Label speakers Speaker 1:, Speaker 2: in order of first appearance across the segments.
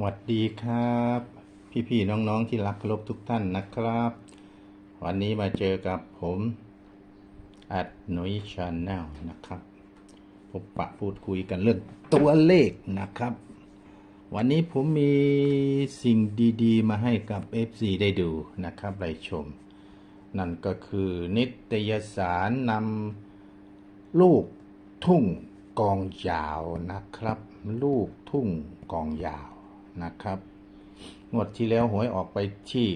Speaker 1: สวัสดีครับ พี่ๆน้องๆที่รักเคารพทุกท่านนะครับ วันนี้มาเจอกับผมอัดนุยชาแนลนะครับพบปะพูดคุยกันเรื่องตัวเลขนะครับ วันนี้ผมมีสิ่งดีๆ มาให้กับ FC ได้ดูนะครับได้ชม นั่นก็คือนิตยสารนำลูกทุ่งกองยาวนะครับ ลูกทุ่งกองยาว นะครับ งวดที่แล้วหวยออกไปที่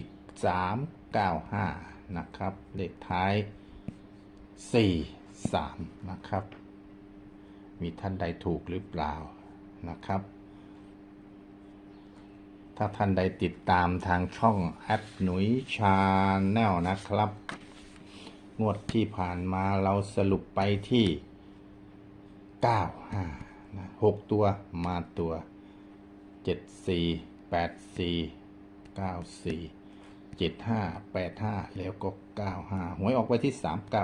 Speaker 1: 395นะครับ เลขท้าย43นะครับ มีท่านใดถูกหรือเปล่านะครับ ถ้าท่านใดติดตามทางช่องแอดหนุยชาแนลนะครับ งวดที่ผ่านมาเราสรุปไปที่95นะ6ตัวมาตัว 74 84 94 75 85แล้วก็95หวยออกไปที่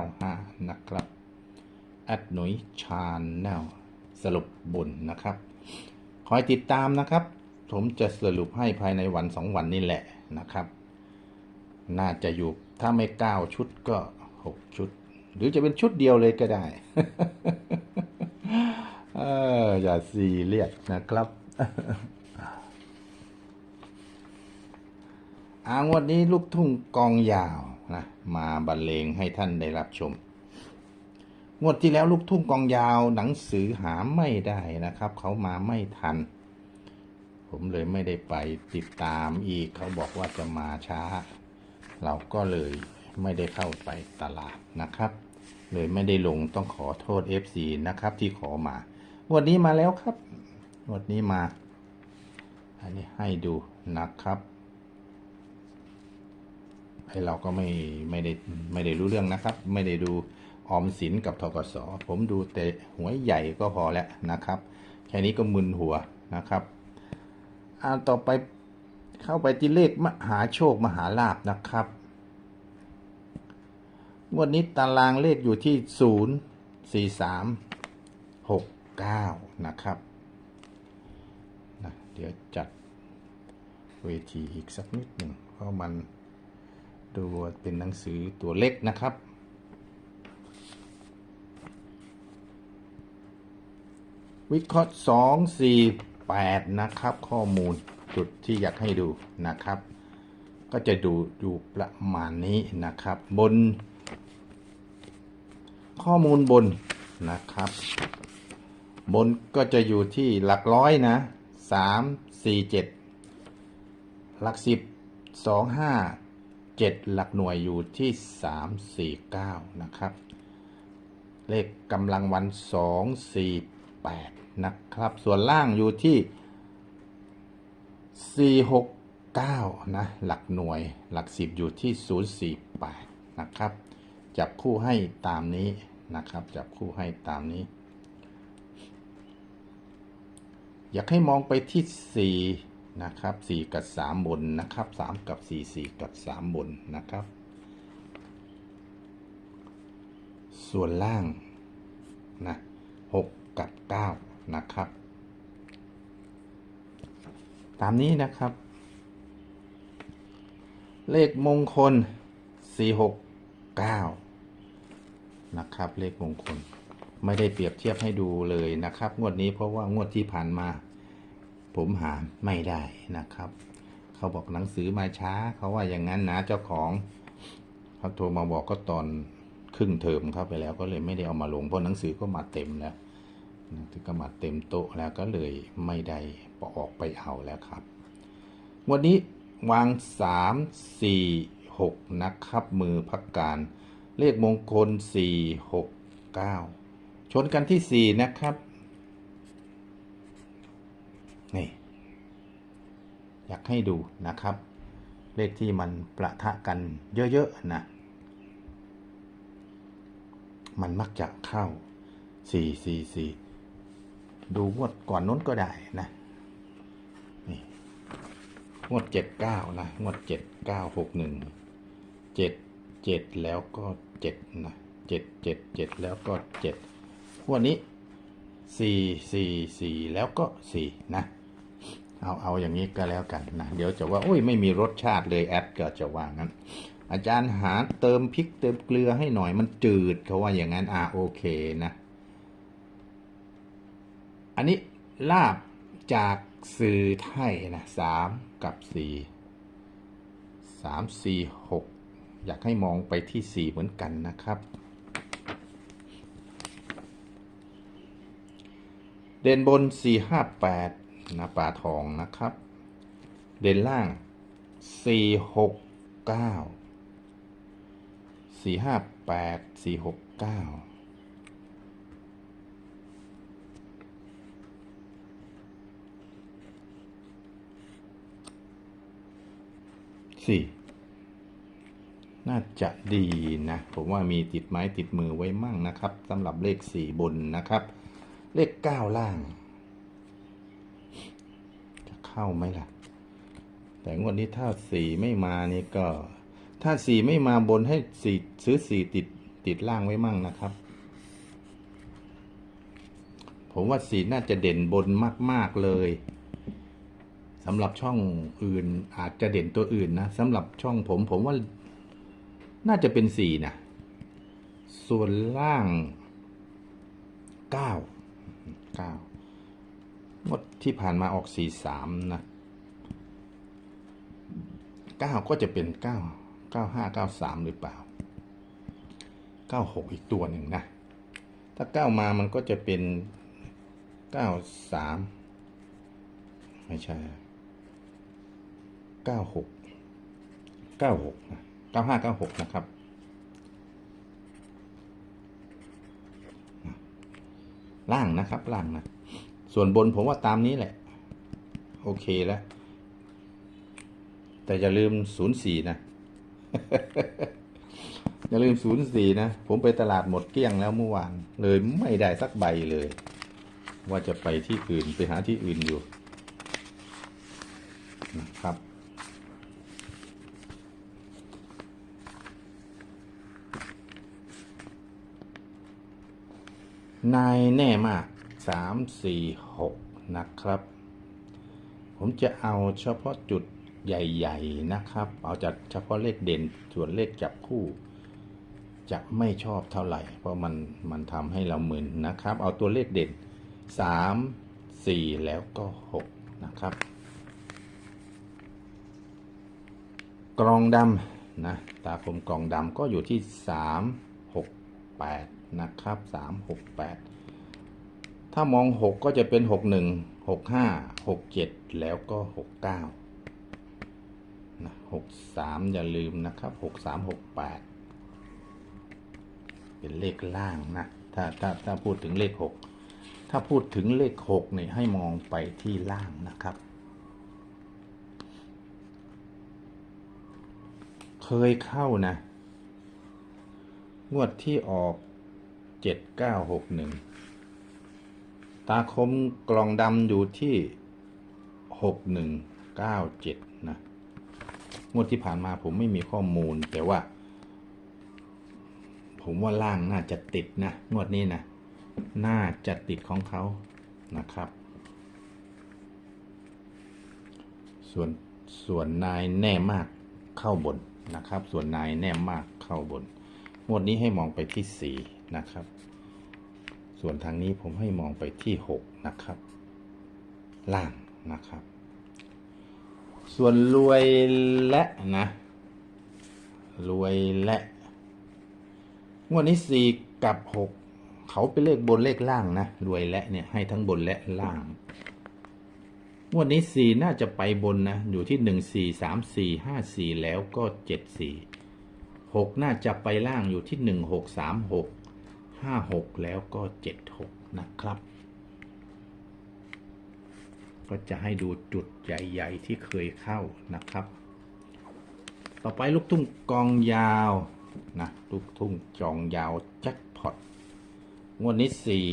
Speaker 1: 395นะครับแอดหนุยชาแนลสรุปบุญนะครับ คอยติดตามนะครับ ผมจะสรุปให้ภายในวันสองวันนี่แหละนะครับ น่าจะอยู่ถ้าไม่เก้าชุดก็หกชุด หรือจะเป็นชุดเดียวเลยก็ได้อย่าซีเรียสนะครับ อางวดนี้ลูกทุ่งกองยาวนะมาบรรเลงให้ท่านได้รับชม งวดที่แล้วลูกทุ่งกองยาวหนังสือหาไม่ได้นะครับ เขามาไม่ทัน ผมเลยไม่ได้ไปติดตามอีก เขาบอกว่าจะมาช้า เราก็เลยไม่ได้เข้าไปตลาดนะครับ เลยไม่ได้ลงต้องขอโทษ FC นะครับ ที่ขอมาวันนี้มาแล้วครับวันนี้มา อันนี้ให้ดูนะครับ ไอเราก็ไม่ไม่ได้ไม่ได้รู้เรื่องนะครับ ไม่ได้ดูออมสินกับทกสผมดูแต่หวยใหญ่ก็พอแล้วนะครับ แค่นี้ก็มึนหัวนะครับอ่าต่อไปเข้าไปที่เลขมหาโชคมหาลาบนะครับงวันนี้ตารางเลขอยู่ที่ศูนย์สี่สามหกเก้านะครับนะเดี๋ยวจัดเวทีอีกสักนิดหนึ่งเพราะมัน ดูเป็นหนังสือตัวเล็กนะครับ วิเคราะห์สองสี่แปดนะครับ ข้อมูลจุดที่อยากให้ดูนะครับ ก็จะดูอยู่ประมาณนี้นะครับ บน ข้อมูลบนนะครับ บนก็จะอยู่ที่หลักร้อยนะสามสี่เจ็ดหลักสิบสองห้า เจ็ดหลักหน่วยอยู่ที่สามสี่เก้านะครับ เลขกำลังวันสองสี่แปดนะครับ ส่วนล่างอยู่ที่ 469 นะ หลักหน่วยหลักสิบอยู่ที่ 048 นะครับ จับคู่ให้ตามนี้นะครับ จับคู่ให้ตามนี้ อยากให้มองไปที่ 4 นะครับ4กับ3บนนะครับ3กับ4 4กับ3บนนะครับ ส่วนล่างนะ6กับ9นะครับ ตามนี้นะครับ เลขมงคล469นะครับ เลขมงคลไม่ได้เปรียบเทียบให้ดูเลยนะครับ งวดนี้เพราะว่างวดที่ผ่านมา ผมหาไม่ได้นะครับ เขาบอกหนังสือมาช้า เขาว่าอย่างนั้นนะเจ้าของเขาโทรมาบอกก็ตอนครึ่งเทอมเข้าไปแล้วก็เลยไม่ได้เอามาลงเพราะหนังสือก็มาเต็มแล้วถึงก็มาเต็มโต๊ะแล้วก็เลยไม่ได้ออกไปเอาแล้วครับ วันนี้วางสามสี่หกนะครับ มือพักการ เลขมงคลสี่หกเก้าชนกันที่สี่นะครับ นี่ อยากให้ดูนะครับ เลขที่มันประทะกันเยอะๆนะมันมักจะเข้าสี่สี่สี่ดูงวดก่อนน้นก็ได้นะ นี่งวดเจ็ดเก้านะงวดเจ็ดเก้าหกหนึ่งเจ็ดเจ็ดแล้วก็เจ็ดนะเจ็ดเจ็ดเจ็ดแล้วก็เจ็ดงวันนี้สี่สี่สี่แล้วก็สี่นะ เอาเอาอย่างนี้ก็แล้วกันนะเดี๋ยวจะว่าโอ้ยไม่มีรสชาติเลยแอดก็จะว่างั้น อาจารย์หาเติมพริกเติมเกลือให้หน่อยมันจืดเขาว่าอย่างนั้นอ่าโอเคนะ อันนี้ลาบจากสื่อไทยนะสามกับสี่สามสี่หกอยากให้มองไปที่สี่เหมือนกันนะครับ เด่นบนสี่ห้าแปด นะปลาทองนะครับ เด่นล่างสี่หกเก้าสี่ห้าแปดสี่หกเก้าสี่น่าจะดีนะ ผมว่ามีติดไม้ติดมือไว้มั่งนะครับสำหรับเลขสี่บนนะครับ เลขเก้าล่าง เข้าไหมล่ะ แต่งวดนี้ถ้าสี่ไม่มานี่ก็ ถ้าสี่ไม่มาบนให้สี่ซื้อสี่ติดติดล่างไว้มั่งนะครับ ผมว่าสี่น่าจะเด่นบนมาก ๆ เลยสำหรับช่องอื่นอาจจะเด่นตัวอื่นนะสำหรับช่องผมผมว่าน่าจะเป็นสี่นะส่วนล่างเก้าเก้า ที่ผ่านมาออกสี่สามนะเก้าก็จะเป็นเก้าเก้าห้าเก้าสามหรือเปล่าเก้าหกอีกตัวหนึ่งนะ ถ้าเก้ามามันก็จะเป็นเก้าสามไม่ใช่เก้าหกเก้าหกนะเก้าห้าเก้าหกนะครับล่างนะครับล่างนะ ส่วนบนผมว่าตามนี้แหละ โอเคแล้ว แต่อย่าลืมศูนย์สี่นะ อย่าลืมศูนย์สี่นะ ผมไปตลาดหมดเกลี้ยงแล้วเมื่อวาน เลยไม่ได้สักใบเลย ว่าจะไปที่อื่นไปหาที่อื่นอยู่นะครับนายแน่มาก สามสี่หกนะครับ ผมจะเอาเฉพาะจุดใหญ่ ๆ นะครับ เอาจากเฉพาะเลขเด่นส่วนเลขจับคู่ จะไม่ชอบเท่าไหร่ เพราะมันมันทำให้เรามึนนะครับ เอาตัวเลขเด่นสามสี่แล้วก็หกนะครับ กรองดำนะตาคมกรองดำก็อยู่ที่สามหกแปดนะครับสามหกแปด ถ้ามอง 6 ก็จะเป็น 61 65 67 แล้วก็ 69นะ63 อย่าลืมนะครับ 63 68 เป็นเลขล่างนะ ถ้าถ้าถ้าพูดถึงเลข 6 ถ้าพูดถึงเลข6เนี่ยให้มองไปที่ล่างนะครับ เคยเข้านะ งวดที่ออก 7961 ตาคมกล่องดำอยู่ที่หกหนึ่งเก้าเจ็ดนะงวดที่ผ่านมาผมไม่มีข้อมูล แต่ว่า ผมว่าล่างน่าจะติดนะงวดนี้นะน่าจะติดของเขานะครับ ส่วนส่วนนายแน่มากเข้าบนนะครับ ส่วนนายแน่มากเข้าบน งวดนี้ให้มองไปที่สีนะครับ ส่วนทางนี้ผมให้มองไปที่หกนะครับ ล่างนะครับ ส่วนรวยและนะ รวยและงวดนี้สี่กับหกเขาเป็นเลขบนเลขล่างนะรวยและเนี่ยให้ทั้งบนและล่างงวดนี้สี่น่าจะไปบนนะ อยู่ที่หนึ่งสี่สามสี่ห้าสี่แล้วก็เจ็ดสี่หกน่าจะไปล่างอยู่ที่หนึ่งหกสามหก ห้าหกแล้วก็เจ็ดหกนะครับ ก็จะให้ดูจุดใหญ่ ๆ ที่เคยเข้านะครับ ต่อไปลูกทุ่งกองยาวนะลูกทุ่งจองยาวแจ็คพอตงวดนี้สี่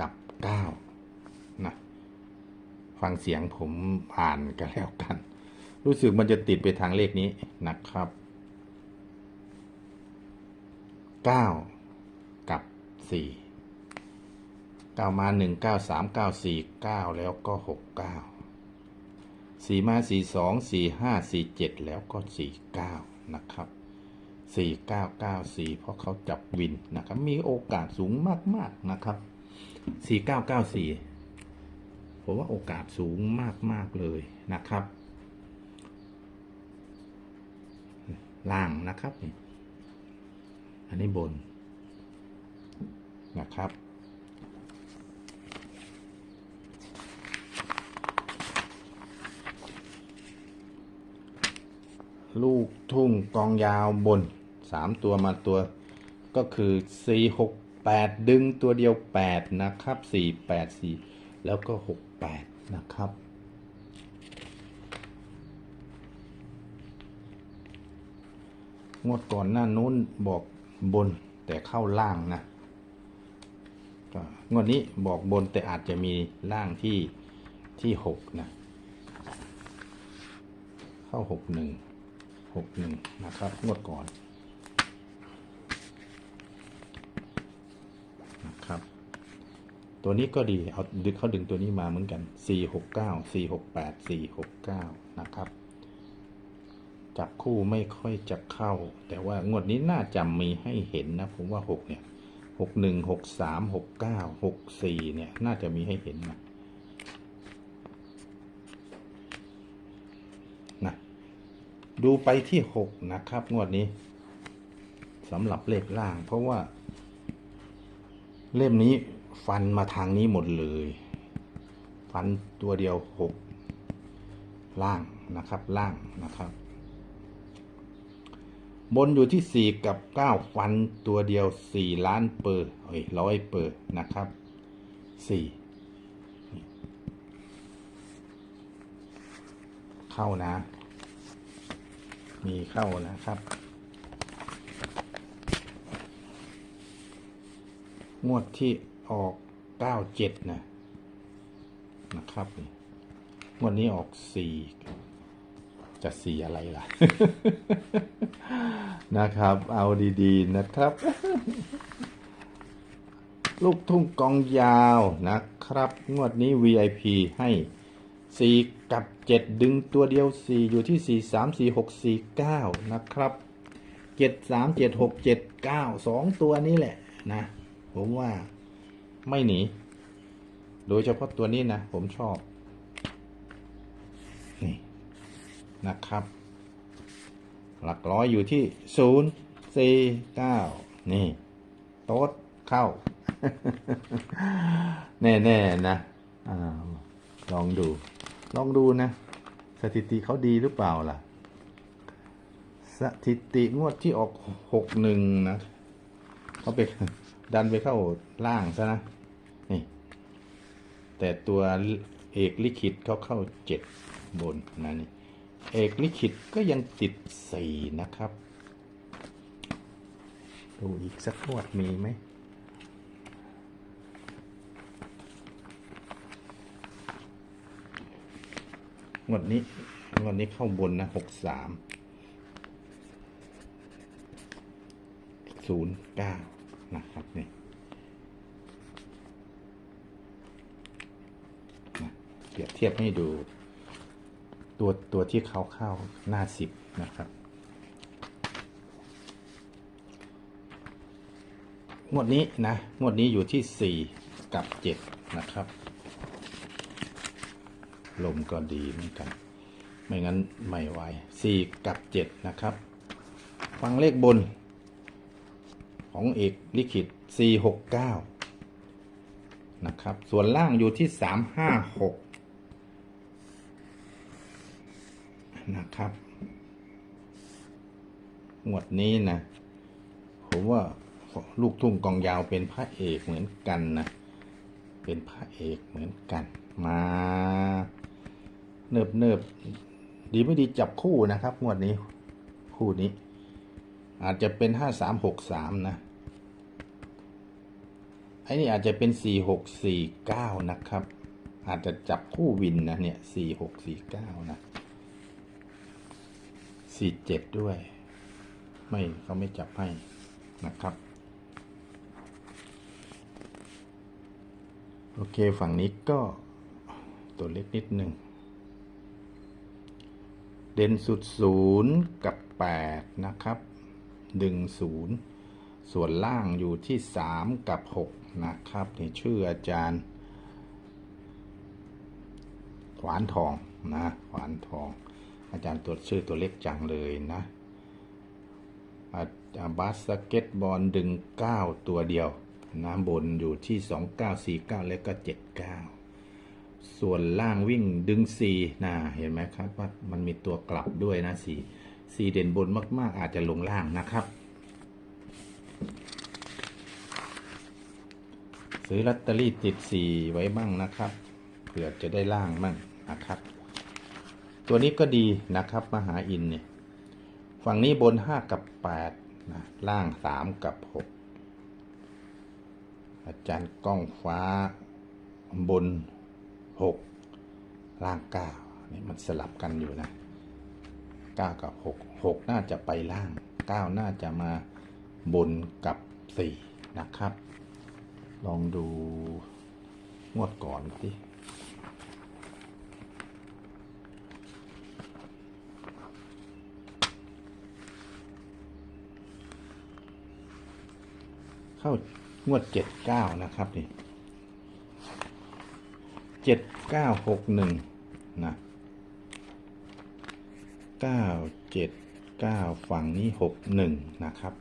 Speaker 1: กับเก้านะ ฟังเสียงผมอ่านกันแล้วกัน รู้สึกมันจะติดไปทางเลขนี้นะครับเก้า สี่เก้ามาหนึ่งเก้าสามเก้าสี่เก้าแล้วก็หกเก้าสี่มาสี่สองสี่ห้าสี่เจ็ดแล้วก็สี่เก้านะครับสี่เก้าเก้าสี่เพราะเขาจับวินนะครับ มีโอกาสสูงมากๆนะครับสี่เก้าเก้าสี่ผมว่าโอกาสสูงมากๆเลยนะครับ ล่างนะครับ อันนี้บน นะครับ ลูกทุ่งกองยาวบนสามตัวมาตัวก็คือสี่หกแปดดึงตัวเดียวแปดนะครับสี่แปดสี่แล้วก็หกแปดนะครับงวดก่อนหน้านู้นบอกบนแต่เข้าล่างนะ งวดนี้บอกบนแต่อาจจะมีล่างที่ที่หกนะ เข้าหกหนึ่งหกหนึ่งนะครับงวดก่อนนะครับ ตัวนี้ก็ดีเอาดึงเขาดึงตัวนี้มาเหมือนกันสี่หกเก้าสี่หกแปดสี่หกเก้านะครับจับคู่ไม่ค่อยจะเข้า แต่ว่างวดนี้น่าจะมีให้เห็นนะ ผมว่าหกเนี่ย หกหนึ่งหกสามหกเก้าหกสี่เนี่ย น่าจะมีให้เห็นนะนะดูไปที่หกนะครับ งวดนี้สำหรับเลขล่าง เพราะว่า เล่มนี้ฟันมาทางนี้หมดเลย ฟันตัวเดียวหกล่างนะครับ ล่างนะครับ บนอยู่ที่สี่กับเก้าฟันตัวเดียวสี่ล้านเปอร์เอ้ยร้อยเปอร์นะครับสี่เข้านะ มีเข้านะครับ งวดที่ออกเก้าเจ็ดนะ นะครับ งวดนี้ออกสี่ จะสีอะไรล่ะ นะครับ เอาดีๆนะครับ ลูกทุ่งกองยาวนะครับ งวดนี้ VIP ให้สี่กับเจ็ดดึงตัวเดียวสี่อยู่ที่สี่สามสี่หกสี่เก้านะครับเจ็ดสามเจ็ดหกเจ็ดเก้าสองตัวนี้แหละนะ ผมว่าไม่หนี โดยเฉพาะตัวนี้นะ ผมชอบ นี่ นะครับ หลักร้อยอยู่ที่ศูนย์สี่เก้านี่โต๊ดเข้า แน่ๆนะอลองดู ลองดูนะ สถิติเขาดีหรือเปล่าล่ะ สถิติงวดที่ออกหกหนึ่งนะเขาไปดันไปเข้าล่างซะนะ นี่ แต่ตัวเอกลิขิตเขาเข้าเจ็ดบนนะนี่ เอกลิขิตก็ยังติดสี่นะครับ ดูอีกสักงวดมีไหมงวดนี้งวดนี้เข้าบนนะหกสามศูนย์เก้านะครับนี่เปรียบเทียบให้ดู ตัวตัวที่เขาเข้าหน้าสิบนะครับ งวดนี้นะ งวดนี้อยู่ที่สี่กับเจ็ดนะครับ ลมก็ดีเหมือนกัน ไม่งั้นไม่ไหวสี่กับเจ็ดนะครับ ฟังเลขบน ของเอกลิขิตสี่หกเก้านะครับ ส่วนล่างอยู่ที่สามห้าหก นะครับงวดนี้นะ ผมว่าลูกทุ่งกองยาวเป็นพระเอกเหมือนกันนะ เป็นพระเอกเหมือนกัน มา เนิบเนิบดีไม่ดีจับคู่นะครับงวดนี้ คู่นี้ อาจจะเป็นห้าสามหกสามนะไอ้นี่อาจจะเป็นสี่หกสี่เก้านะครับ อาจจะจับคู่วินนะเนี่ยสี่หกสี่เก้านะ สี่เจ็ดด้วย ไม่เขาไม่จับให้นะครับ โอเคฝั่งนี้ก็ตัวเล็กนิดหนึ่ง เด่นสุดศูนย์กับแปดนะครับดึงศูนย์ส่วนล่างอยู่ที่สามกับหกนะครับนี่ชื่ออาจารย์ ขวานทองนะ ขวานทอง อาจารย์ตัวชื่อตัวเล็กจังเลยนะอาจาบาสเกตบอลดึง 9 ตัวเดียวนะบนอยู่ที่ 2949 และก็ 79 ส่วนล่างวิ่งดึง 4 นะ เห็นไหมครับว่ามันมีตัวกลับด้วยนะ 4 4 เด่นบนมาก ๆ อาจจะลงล่างนะครับ ซื้อลอตเตอรี่ติด 4 ไว้บ้างนะครับ เผื่อจะได้ล่างบ้างนะครับ ตัวนี้ก็ดีนะครับมหาอินเนี่ยฝั่งนี้บน 5 กับ8นะล่าง 3 กับ 6 อาจารย์ก้องฟ้าบน 6 ล่าง 9 นี่มันสลับกันอยู่นะ 9 กับ 6 6 น่าจะไปล่าง 9 น่าจะมาบนกับ 4 นะครับ ลองดูงวดก่อนสิ เข้างวดเจ็ดเก้านะครับนี่เจ็ดเก้าหกหนึ่งนะเก้าเจ็ดเก้าฝั่งนี้หกหนึ่งนะครับ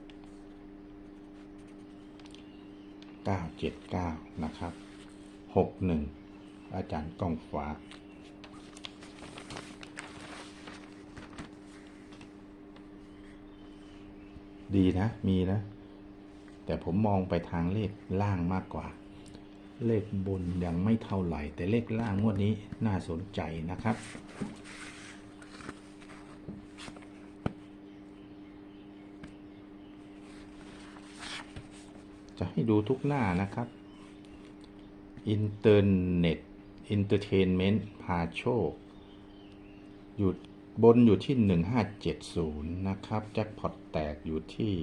Speaker 1: เก้าเจ็ดเก้านะครับหกหนึ่งอาจารย์กองฟ้าดีนะ มีนะ แต่ผมมองไปทางเลขล่างมากกว่า เลขบนยังไม่เท่าไหร่ แต่เลขล่างงวดนี้น่าสนใจนะครับจะให้ดูทุกหน้านะครับ อินเทอร์เน็ต อินเตอร์เทนเมนต์พาโชค อยู่บนอยู่ที่ 1570 นะครับ แจ็คพอตแตกอยู่ที่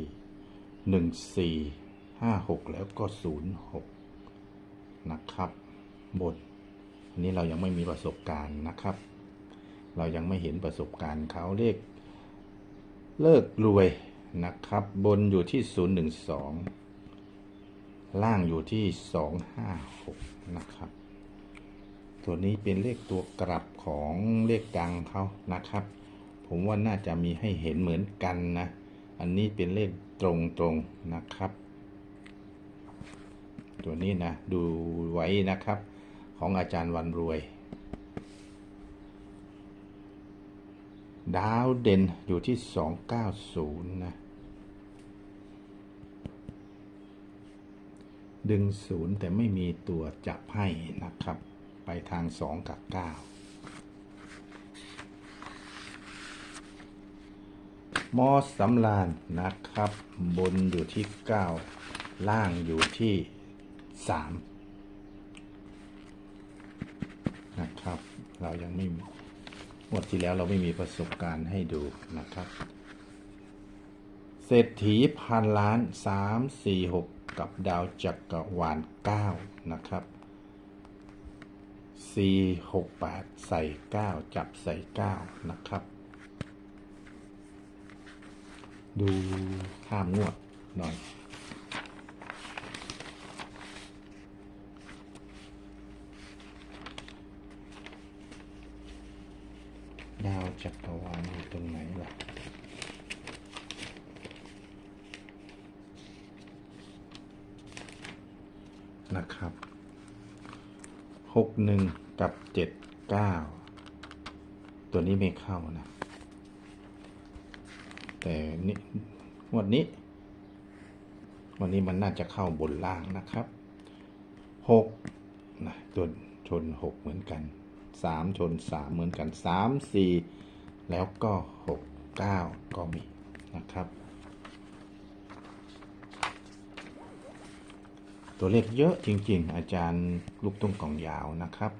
Speaker 1: หนึ่งสี่ห้าหกแล้วก็ศูนย์หกนะครับบนอันนี้เรายังไม่มีประสบการณ์นะครับ เรายังไม่เห็นประสบการณ์เขาเลขเลิกรวยนะครับ บนอยู่ที่ศูนย์หนึ่งสองล่างอยู่ที่สองห้าหกนะครับ ตัวนี้เป็นเลขตัวกลับของเลขดังเขานะครับ ผมว่าน่าจะมีให้เห็นเหมือนกันนะ อันนี้เป็นเลขตรงๆนะครับ ตัวนี้นะ ดูไว้นะครับ ของอาจารย์วันรวย ดาวเด่นอยู่ที่ 290 นะ ดึงศูนย์แต่ไม่มีตัวจับให้นะครับ ไปทาง 2 กับ 9 มอสสำลานนะครับ บนอยู่ที่ 9 ล่างอยู่ที่ 3 นะครับ เรายังไม่มีงวดที่แล้วเราไม่มีประสบการณ์ให้ดูนะครับ เศรษฐีพันล้าน 3 4 6 กับดาวจักรวาล9นะครับ 4 6 8 ใส่ 9 จับใส่ 9 นะครับ ดูข้ามงวดหน่อย ดาวจักรวาลอยู่ตรงไหนล่ะนะครับหกหนึ่งกับเจ็ดเก้าตัวนี้ไม่เข้านะ แต่นี่วดนี้ วันนี้มันน่าจะเข้าบนล่างนะครับหกนะตัวชนหกเหมือนกันสามชนสามเหมือนกันสามสี่แล้วก็หกเก้าก็มีนะครับ ตัวเลขเยอะจริง ๆ อาจารย์ลูกตุ้งกล่องยาวนะครับ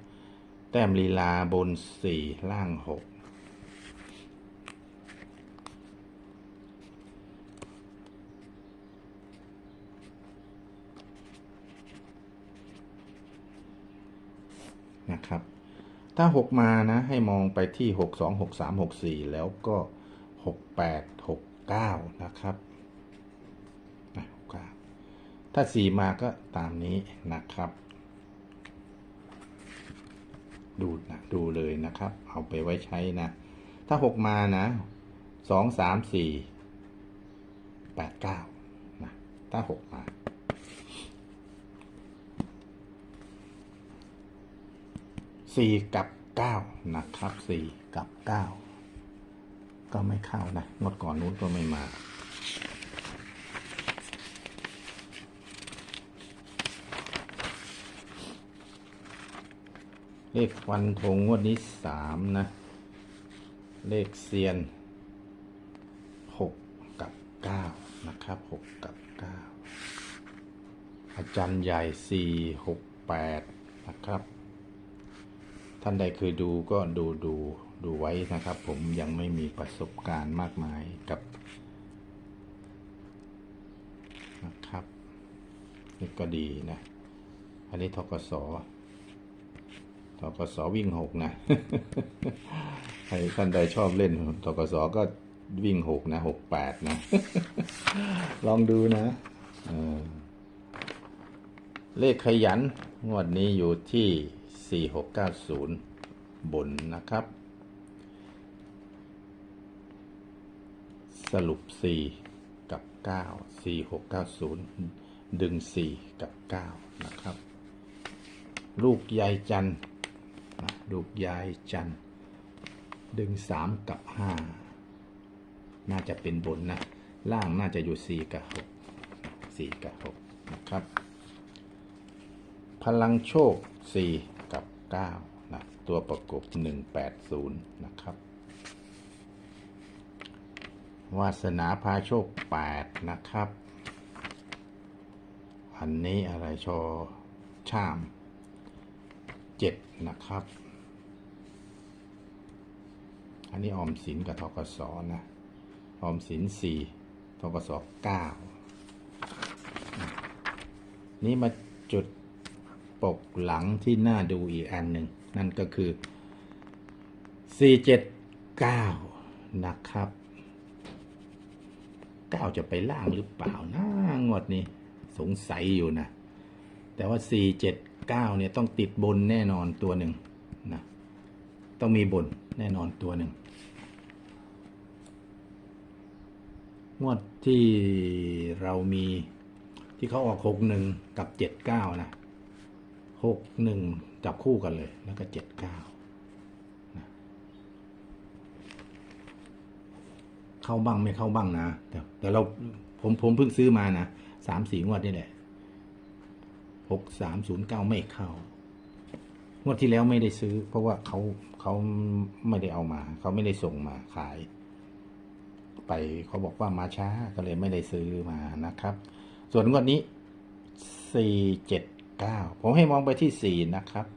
Speaker 1: แต้มลีลาบนสี่ล่างหก นะครับ ถ้าหกมานะ ให้มองไปที่หกสองหกสามหกสี่แล้วก็หกแปดหกเก้านะครับนะหกเก้าถ้าสี่มาก็ตามนี้นะครับ ดูนะดูเลยนะครับ เอาไปไว้ใช้นะ ถ้าหกมานะสองสามสี่แปดเก้านะถ้าหกมา สี่กับเก้านะครับสี่กับเก้าก็ไม่เข้านะงดก่อนนู้นก็ไม่มาเลขฟันธงงวดนี้สามนะ เลขเซียนหกกับเก้านะครับหกกับเก้าอาจารย์ใหญ่สี่หกแปดนะครับ ท่านใดเคยดูก็ดูดูดูไว้นะครับ ผมยังไม่มีประสบการณ์มากมายกับนะครับนี่ก็ดีนะ อันนี้ทกสทกสวิ่งหกนะใครท่านใดชอบเล่นทกสก็วิ่งหกนะหกแปดนะ ลองดูนะเเลขขยัน งวดนี้อยู่ที่ 4690 บนนะครับ สรุป 4 กับ 9 4690 ดึง 4 กับ 9 นะครับ ลูกยายจันลูกยายจันดึง 3 กับ 5 น่าจะเป็นบนนะ ล่างน่าจะอยู่ 4 กับ 6 4 กับ 6 นะครับ พลังโชค 4 9นะตัวประกบ 180 นะครับ วาสนาพาโชค 8 นะครับ อันนี้อะไรชอชาม 7 นะครับ อันนี้ออมสินกับทกสนะ ออมสิน 4ทกส9นี่มาจุด ปกหลังที่น่าดูอีกอันหนึ่ง นั่นก็คือ 479 นะครับ 9 จะไปล่างหรือเปล่านะงวดนี้ สงสัยอยู่นะ แต่ว่า 479 เนี่ยต้องติดบนแน่นอนตัวหนึ่งนะต้องมีบนแน่นอนตัวหนึ่งงวดที่เรามีที่เขาออก61กับ79นะ หกหนึ่งจับคู่กันเลย แล้วก็เจ็ดเก้าเข้าบ้างไม่เข้าบ้างนะ แต่แต่เราผมผมเพิ่งซื้อมานะสามสี่งวดนี่แหละหกสามศูนย์เก้าไม่เข้างวดที่แล้วไม่ได้ซื้อ เพราะว่าเขาเขาไม่ได้เอามา เขาไม่ได้ส่งมาขาย ไปเขาบอกว่ามาช้าก็เลยไม่ได้ซื้อมานะครับ ส่วนงวดนี้สี่เจ็ด เก้าผมให้มองไปที่สี่นะครับ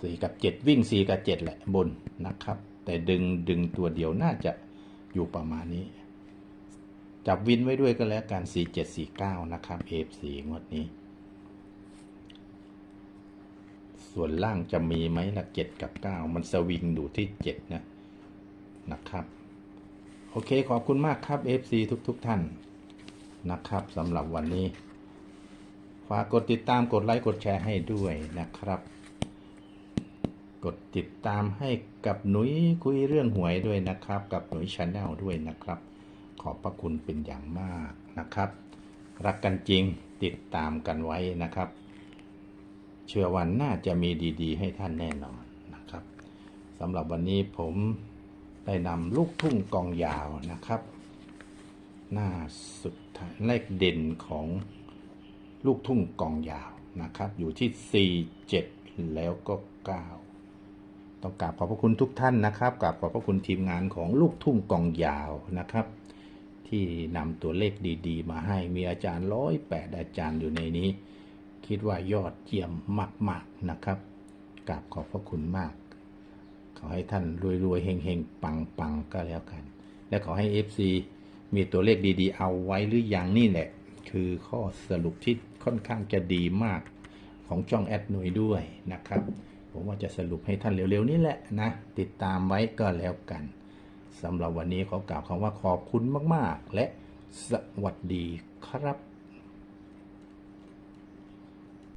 Speaker 1: สี่กับเจ็ดวิ่งสี่กับเจ็ดแหละบนนะครับ แต่ดึงดึงตัวเดียวน่าจะอยู่ประมาณนี้ จับวินไว้ด้วยก็แล้วกันสี่เจ็ดสี่เก้านะครับเอฟสี่งวดนี้ ส่วนล่างจะมีไหมละเจ็ดกับเก้ามันสวิงดูที่เจ็ดนะ นะครับ โอเคขอบคุณมากครับ FC ทุกๆทท่านนะครับสำหรับวันนี้ ฝากกดติดตามกดไลค์กดแชร์ให้ด้วยนะครับ กดติดตามให้กับหนุยคุยเรื่องหวยด้วยนะครับ กับหนุยชาแนลด้วยนะครับ ขอบพระคุณเป็นอย่างมากนะครับ รักกันจริงติดตามกันไว้นะครับ เชื่อวันน่าจะมีดี ๆ ให้ท่านแน่นอนนะครับสำหรับวันนี้ผมได้นำลูกทุ่งกองยาวนะครับ หน้าสุดท้ายเลขเด่นของ ลูกทุ่งกองยาวนะครับ อยู่ที่ 4 7 แล้วก็ 9 ต้องกราบขอบพระคุณทุกท่านนะครับกราบขอบพระคุณทีมงานของลูกทุ่งกองยาวนะครับ ที่นำตัวเลขดีๆ มาให้มีอาจารย์ร้อยแปดอาจารย์อยู่ในนี้ คิดว่ายอดเยี่ยมมากๆนะครับกราบขอบพระคุณมาก ขอให้ท่านรวยๆเฮงๆปังๆก็แล้วกัน และขอให้ FC มีตัวเลขดีๆ เอาไว้หรือยังนี่แหละ คือข้อสรุปที่ ค่อนข้างจะดีมากของช่องแอดหน่วยด้วยนะครับ ผมว่าจะสรุปให้ท่านเร็วๆนี้แหละนะ ติดตามไว้ก็แล้วกันสำหรับวันนี้ขอกล่าวคำว่าขอบคุณมากๆ และสวัสดีครับ